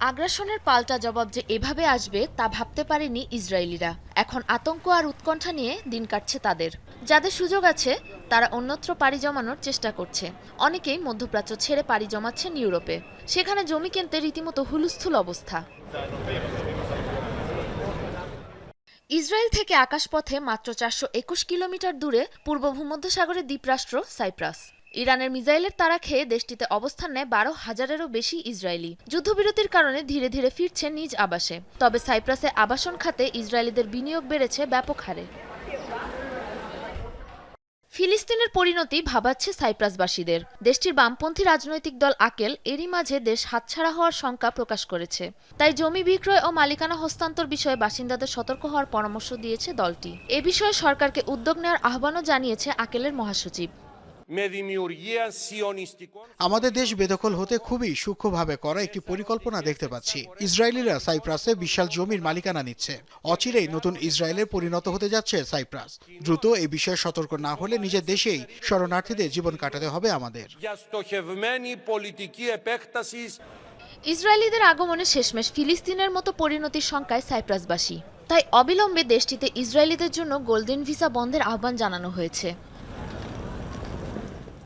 আগ্রাসনের পাল্টা জবাব যে এভাবে আসবে তা ভাবতে পারেনি ইসরায়েলিরা। এখন আতঙ্ক আর উৎকণ্ঠা নিয়ে দিন কাটছে তাদের। যাদের সুযোগ আছে, তারা অন্যত্র পাড়ি জমানোর চেষ্টা করছে। অনেকেই মধ্যপ্রাচ্য ছেড়ে পাড়ি জমাচ্ছেন ইউরোপে। সেখানে জমি কিনতে রীতিমতো হুলুস্থুল অবস্থা। ইসরায়েল থেকে আকাশপথে মাত্র চারশো একুশ কিলোমিটার দূরে পূর্ব ভূমধ্যসাগরের দ্বীপরাষ্ট্র সাইপ্রাস। ইরানের মিসাইলের তারা খেয়ে দেশটিতে অবস্থান নেয় বারো হাজারেরও বেশি ইসরায়েলি। যুদ্ধবিরতির কারণে ধীরে ধীরে ফিরছে নিজ আবাসে। তবে সাইপ্রাসে আবাসন খাতে ইসরায়েলিদের বিনিয়োগ বেড়েছে ব্যাপক হারে। ফিলিস্তিনের পরিণতি ভাবাচ্ছে সাইপ্রাসবাসীদের। দেশটির বামপন্থী রাজনৈতিক দল আকেল এরই মাঝে দেশ হাতছাড়া হওয়ার শঙ্কা প্রকাশ করেছে। তাই জমি বিক্রয় ও মালিকানা হস্তান্তর বিষয়ে বাসিন্দাদের সতর্ক হওয়ার পরামর্শ দিয়েছে দলটি। এ বিষয়ে সরকারকে উদ্যোগ নেওয়ার আহ্বানও জানিয়েছে আকেলের মহাসচিব। আমাদের দেশ বেদখল হতে খুবই সূক্ষ্মভাবে করা একটি পরিকল্পনা দেখতে পাচ্ছি। ইসরায়েলিরা সাইপ্রাসে বিশাল জমির মালিকানা নিচ্ছে। অচিরেই নতুন ইসরায়েলে পরিণত হতে যাচ্ছে সাইপ্রাস। দ্রুত এই বিষয়ে সতর্ক না হলে নিজের দেশেই শরণার্থীদের জীবন কাটাতে হবে আমাদের। ইসরায়েলিদের আগমনে শেষমেশ ফিলিস্তিনের মতো পরিণতির সংখ্যায় সাইপ্রাসবাসী। তাই অবিলম্বে দেশটিতে ইসরায়েলিদের জন্য গোল্ডেন ভিসা বন্ধের আহ্বান জানানো হয়েছে।